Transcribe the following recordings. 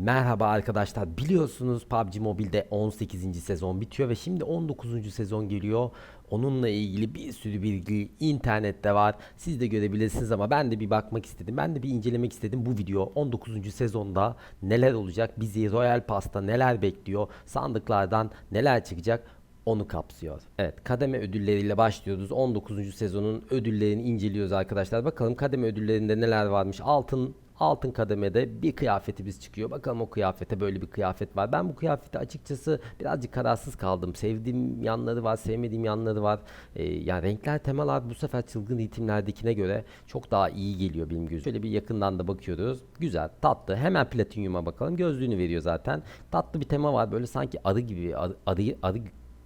Merhaba arkadaşlar. Biliyorsunuz PUBG Mobile'de 18. sezon bitiyor ve şimdi 19. sezon geliyor. Onunla ilgili bir sürü bilgi internette var. Siz de görebilirsiniz ama ben de bir bakmak istedim. Ben de bir incelemek istedim bu video. 19. sezonda neler olacak? Bizi Royal Pass'ta neler bekliyor? Sandıklardan neler çıkacak? onu kapsıyor. Evet kademe ödülleriyle başlıyoruz. 19. sezonun ödüllerini inceliyoruz arkadaşlar. Bakalım kademe ödüllerinde neler varmış. Altın altın kademede bir kıyafetimiz çıkıyor. Bakalım o kıyafete böyle bir kıyafet var. Ben bu kıyafeti açıkçası birazcık kararsız kaldım. Sevdiğim yanları var, sevmediğim yanları var. Ee, yani renkler, temalar bu sefer çılgın ritimlerdekine göre çok daha iyi geliyor benim gözüm. Şöyle bir yakından da bakıyoruz. Güzel, tatlı. Hemen platinyuma bakalım. Gözlüğünü veriyor zaten. Tatlı bir tema var. Böyle sanki arı gibi, arı, arı, arı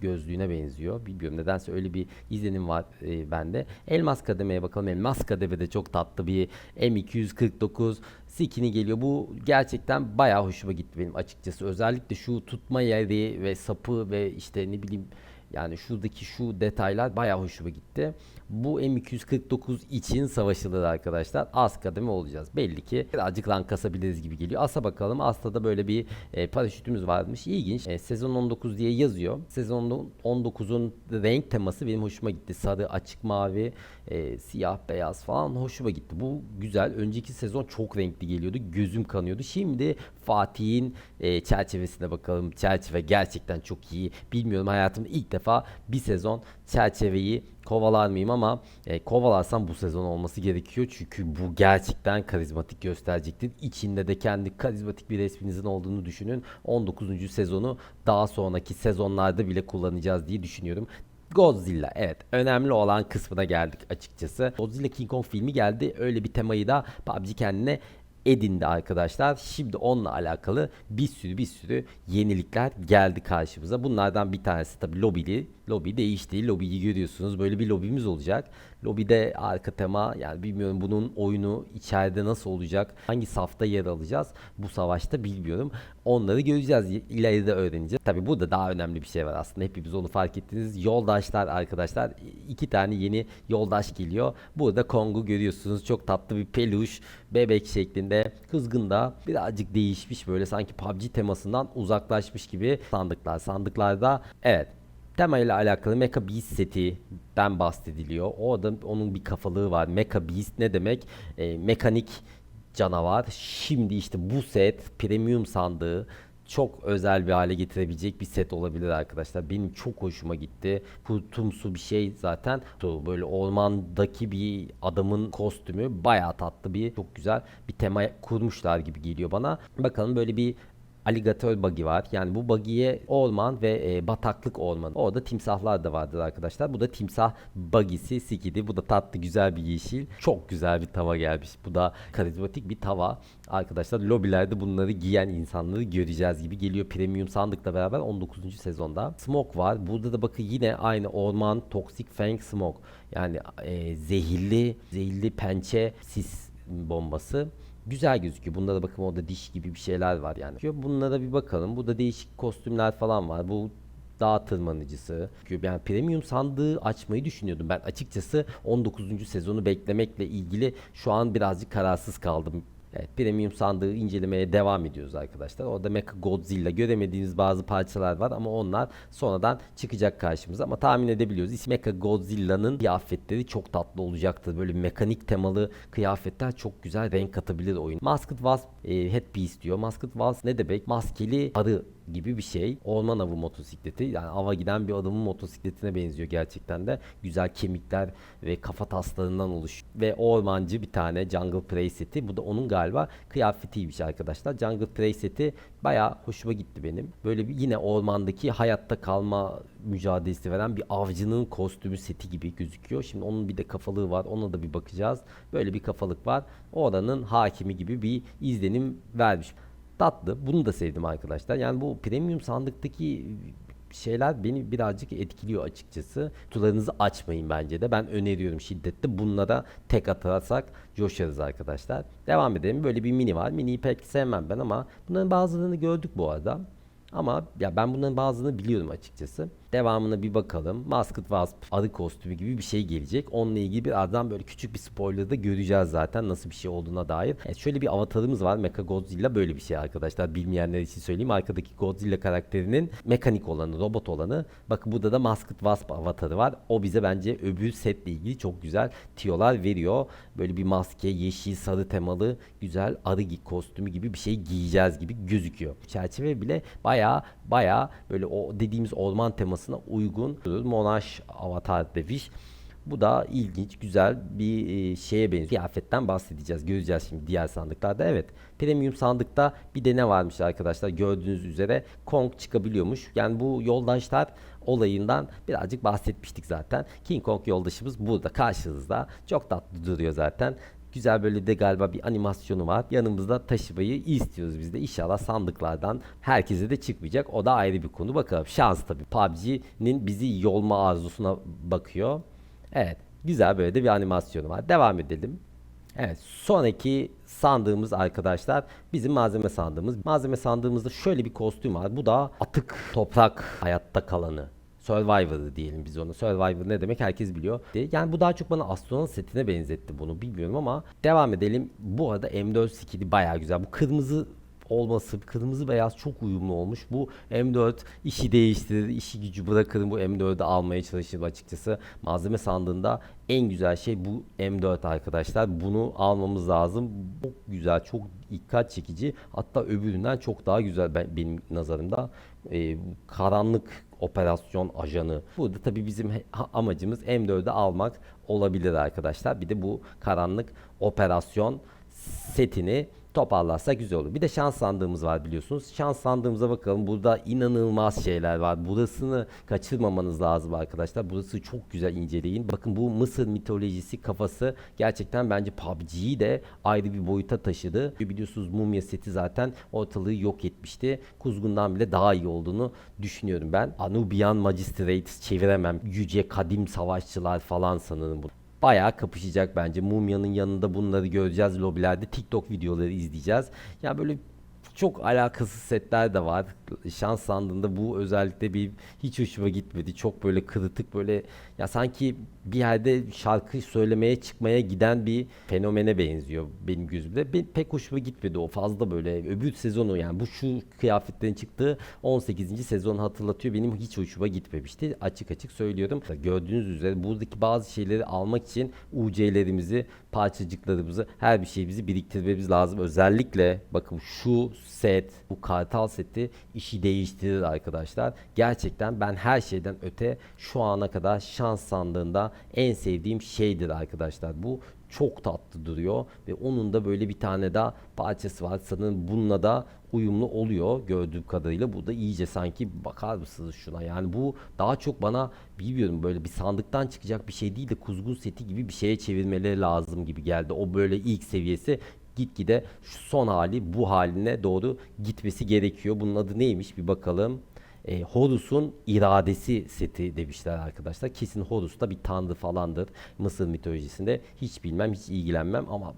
gözlüğüne benziyor. Bilmiyorum nedense öyle bir izlenim var e, bende. Elmas kademeye bakalım. Elmas kademe de çok tatlı bir M249 skin'i geliyor. Bu gerçekten bayağı hoşuma gitti benim açıkçası. Özellikle şu tutma yeri ve sapı ve işte ne bileyim yani şuradaki şu detaylar bayağı hoşuma gitti. Bu M249 için savaşılır arkadaşlar. Az kademe olacağız. Belli ki birazcık rank kasabiliriz gibi geliyor. As'a bakalım. As'ta da böyle bir e, paraşütümüz varmış. İlginç. E, sezon 19 diye yazıyor. Sezon 19'un renk teması benim hoşuma gitti. Sarı, açık mavi, e, siyah, beyaz falan hoşuma gitti. Bu güzel. Önceki sezon çok renkli geliyordu. Gözüm kanıyordu. Şimdi Fatih'in e, çerçevesine bakalım. Çerçeve gerçekten çok iyi. Bilmiyorum hayatımda ilk defa bir sezon çerçeveyi kovalar mıyım ama e, kovalarsam bu sezon olması gerekiyor. Çünkü bu gerçekten karizmatik gösterecektir. İçinde de kendi karizmatik bir resminizin olduğunu düşünün. 19. sezonu daha sonraki sezonlarda bile kullanacağız diye düşünüyorum. Godzilla evet önemli olan kısmına geldik açıkçası. Godzilla King Kong filmi geldi. Öyle bir temayı da PUBG kendine edindi arkadaşlar. Şimdi onunla alakalı bir sürü bir sürü yenilikler geldi karşımıza. Bunlardan bir tanesi tabii lobili. Lobi değişti. Lobiyi görüyorsunuz. Böyle bir lobimiz olacak. Lobide arka tema yani bilmiyorum bunun oyunu içeride nasıl olacak? Hangi safta yer alacağız? Bu savaşta bilmiyorum. Onları göreceğiz. İleride öğreneceğiz. Tabii burada daha önemli bir şey var aslında. Hepimiz onu fark ettiniz. Yoldaşlar arkadaşlar. iki tane yeni yoldaş geliyor. Burada Kong'u görüyorsunuz. Çok tatlı bir peluş. Bebek şeklinde. Kızgın da birazcık değişmiş. Böyle sanki PUBG temasından uzaklaşmış gibi sandıklar. Sandıklarda evet tema ile alakalı Mecha Beast setinden bahsediliyor. O da onun bir kafalığı var. Mecha Beast ne demek? E, mekanik canavar. Şimdi işte bu set premium sandığı çok özel bir hale getirebilecek bir set olabilir arkadaşlar. Benim çok hoşuma gitti. Kutumsu bir şey zaten. Böyle ormandaki bir adamın kostümü bayağı tatlı bir çok güzel bir tema kurmuşlar gibi geliyor bana. Bakalım böyle bir aligatör bug'i var. Yani bu bug'iye orman ve e, bataklık ormanı. Orada timsahlar da vardır arkadaşlar. Bu da timsah bug'isi Skidi. Bu da tatlı güzel bir yeşil. Çok güzel bir tava gelmiş. Bu da karizmatik bir tava. Arkadaşlar lobilerde bunları giyen insanları göreceğiz gibi geliyor. Premium sandıkla beraber 19. sezonda. Smoke var. Burada da bakın yine aynı orman Toxic Fang Smoke. Yani e, zehirli, zehirli pençe sis bombası güzel gözüküyor. Bunda da bakın orada diş gibi bir şeyler var yani. Bunlara bir bakalım. Burada değişik kostümler falan var. Bu dağ tırmanıcısı. Yani premium sandığı açmayı düşünüyordum. Ben açıkçası 19. sezonu beklemekle ilgili şu an birazcık kararsız kaldım. Evet, premium sandığı incelemeye devam ediyoruz arkadaşlar. Orada Mecha Godzilla göremediğiniz bazı parçalar var ama onlar sonradan çıkacak karşımıza. Ama tahmin edebiliyoruz. Mecha Godzilla'nın kıyafetleri çok tatlı olacaktır. Böyle mekanik temalı kıyafetler çok güzel renk katabilir oyun. Masked Wasp e, headpiece diyor. Masked Wasp ne demek? Maskeli arı gibi bir şey. Orman avı motosikleti. Yani ava giden bir adamın motosikletine benziyor gerçekten de. Güzel kemikler ve kafa taslarından oluşuyor. Ve ormancı bir tane Jungle Prey seti. Bu da onun galiba kıyafetiymiş arkadaşlar. Jungle Prey seti baya hoşuma gitti benim. Böyle bir yine ormandaki hayatta kalma mücadelesi veren bir avcının kostümü seti gibi gözüküyor. Şimdi onun bir de kafalığı var. Ona da bir bakacağız. Böyle bir kafalık var. Oranın hakimi gibi bir izlenim vermiş tatlı. Bunu da sevdim arkadaşlar. Yani bu premium sandıktaki şeyler beni birazcık etkiliyor açıkçası. Kutularınızı açmayın bence de. Ben öneriyorum şiddetle. Bunlara tek atarsak coşarız arkadaşlar. Devam edelim. Böyle bir mini var. Miniyi pek sevmem ben ama bunların bazılarını gördük bu arada. Ama ya ben bunların bazılarını biliyorum açıkçası. Devamına bir bakalım. Masked Wasp arı kostümü gibi bir şey gelecek. Onunla ilgili birazdan böyle küçük bir spoiler da göreceğiz zaten nasıl bir şey olduğuna dair. Evet, şöyle bir avatarımız var. Mecha Godzilla böyle bir şey arkadaşlar. Bilmeyenler için söyleyeyim. Arkadaki Godzilla karakterinin mekanik olanı, robot olanı. Bakın burada da Masked Wasp avatarı var. O bize bence öbür setle ilgili çok güzel tiyolar veriyor. Böyle bir maske, yeşil, sarı temalı güzel arı kostümü gibi bir şey giyeceğiz gibi gözüküyor. Çerçeve bile baya baya böyle o dediğimiz orman temasına uygun. Monash avatar demiş. Bu da ilginç, güzel bir e, şeye benziyor. Kıyafetten bahsedeceğiz. Göreceğiz şimdi diğer sandıklarda. Evet. Premium sandıkta bir de ne varmış arkadaşlar? Gördüğünüz üzere Kong çıkabiliyormuş. Yani bu yoldaşlar olayından birazcık bahsetmiştik zaten. King Kong yoldaşımız burada karşınızda. Çok tatlı duruyor zaten. Güzel böyle de galiba bir animasyonu var. Yanımızda taşımayı istiyoruz biz de. İnşallah sandıklardan herkese de çıkmayacak. O da ayrı bir konu. Bakalım şans tabii. PUBG'nin bizi yolma arzusuna bakıyor. Evet. Güzel böyle de bir animasyonu var. Devam edelim. Evet. Sonraki sandığımız arkadaşlar bizim malzeme sandığımız. Malzeme sandığımızda şöyle bir kostüm var. Bu da atık toprak hayatta kalanı. Survivor diyelim biz ona. Survivor ne demek herkes biliyor. Yani bu daha çok bana astronot setine benzetti bunu bilmiyorum ama devam edelim. Bu arada M4 skill'i bayağı güzel. Bu kırmızı olması kırmızı beyaz çok uyumlu olmuş. Bu M4 işi değiştirir, işi gücü bırakırım bu M4'ü almaya çalışırım açıkçası. Malzeme sandığında en güzel şey bu M4 arkadaşlar. Bunu almamız lazım. Çok güzel, çok dikkat çekici. Hatta öbüründen çok daha güzel ben, benim nazarımda. Ee, karanlık operasyon ajanı. Burada tabii bizim amacımız M4'ü almak olabilir arkadaşlar. Bir de bu karanlık operasyon setini toparlarsak güzel olur. Bir de şans sandığımız var biliyorsunuz. Şans sandığımıza bakalım. Burada inanılmaz şeyler var. Burasını kaçırmamanız lazım arkadaşlar. Burası çok güzel inceleyin. Bakın bu Mısır mitolojisi kafası gerçekten bence PUBG'yi de ayrı bir boyuta taşıdı. Biliyorsunuz mumya seti zaten ortalığı yok etmişti. Kuzgun'dan bile daha iyi olduğunu düşünüyorum ben. Anubian Magistrates çeviremem. Yüce kadim savaşçılar falan sanırım bu. Bayağı kapışacak bence. Mumya'nın yanında bunları göreceğiz lobilerde. TikTok videoları izleyeceğiz. Ya böyle çok alakasız setler de var. Şans sandığında bu özellikle bir hiç hoşuma gitmedi. Çok böyle kırıtık böyle ya sanki bir yerde şarkı söylemeye çıkmaya giden bir fenomene benziyor benim gözümde. Ben, pek hoşuma gitmedi o fazla böyle öbür sezonu yani bu şu kıyafetlerin çıktığı 18. sezonu hatırlatıyor. Benim hiç hoşuma gitmemişti. Açık açık söylüyorum. Gördüğünüz üzere buradaki bazı şeyleri almak için UC'lerimizi, parçacıklarımızı, her bir şeyimizi biriktirmemiz lazım. Özellikle bakın şu set, bu kartal seti işi değiştirir arkadaşlar. Gerçekten ben her şeyden öte şu ana kadar şans sandığında en sevdiğim şeydir arkadaşlar. Bu çok tatlı duruyor ve onun da böyle bir tane daha parçası var. Sanırım bununla da uyumlu oluyor gördüğüm kadarıyla. Bu da iyice sanki bakar mısınız şuna? Yani bu daha çok bana bilmiyorum böyle bir sandıktan çıkacak bir şey değil de kuzgun seti gibi bir şeye çevirmeleri lazım gibi geldi. O böyle ilk seviyesi gitgide şu son hali bu haline doğru gitmesi gerekiyor. Bunun adı neymiş bir bakalım. E, Horus'un iradesi seti demişler arkadaşlar. Kesin Horus da bir tanrı falandır Mısır mitolojisinde. Hiç bilmem, hiç ilgilenmem ama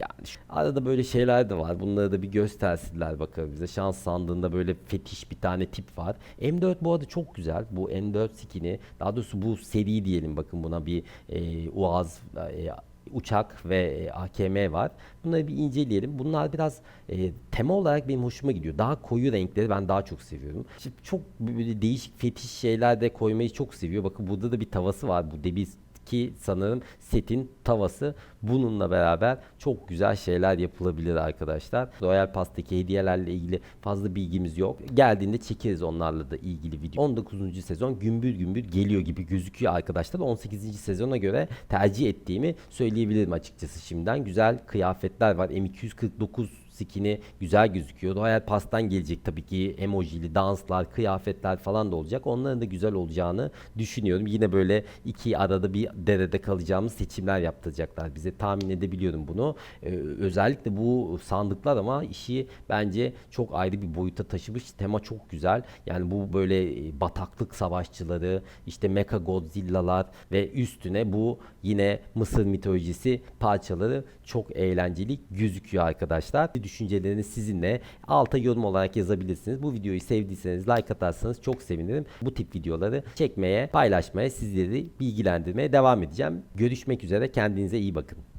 yani arada böyle şeyler de var. Bunları da bir göstersinler bakalım bize. Şans sandığında böyle fetiş bir tane tip var. M4 bu arada çok güzel. Bu M4 skin'i daha doğrusu bu seri diyelim bakın buna bir e, UAZ e, uçak ve e, AKM var. Bunları bir inceleyelim. Bunlar biraz e, tema olarak benim hoşuma gidiyor. Daha koyu renkleri ben daha çok seviyorum. Şimdi çok böyle değişik fetiş şeyler de koymayı çok seviyor. Bakın burada da bir tavası var. Bu debi ki sanırım setin tavası bununla beraber çok güzel şeyler yapılabilir arkadaşlar. Royal Pass'taki hediyelerle ilgili fazla bilgimiz yok. Geldiğinde çekeriz onlarla da ilgili video. 19. sezon gümbür gümbür geliyor gibi gözüküyor arkadaşlar. 18. sezona göre tercih ettiğimi söyleyebilirim açıkçası şimdiden. Güzel kıyafetler var. M249 skin'i güzel gözüküyor. Royal Pass'tan gelecek tabii ki emojili danslar, kıyafetler falan da olacak. Onların da güzel olacağını düşünüyorum. Yine böyle iki arada bir derede kalacağımız seçimler yaptıracaklar bize. Tahmin edebiliyorum bunu. Ee, özellikle bu sandıklar ama işi bence çok ayrı bir boyuta taşımış. Tema çok güzel. Yani bu böyle e, bataklık savaşçıları, işte Mecha Godzilla'lar ve üstüne bu yine Mısır mitolojisi parçaları çok eğlenceli gözüküyor arkadaşlar. Düşünceleriniz sizinle. Alta yorum olarak yazabilirsiniz. Bu videoyu sevdiyseniz like atarsanız çok sevinirim. Bu tip videoları çekmeye, paylaşmaya, sizleri bilgilendirmeye devam edeceğim. Görüşmek üzere. Kendinize iyi bakın.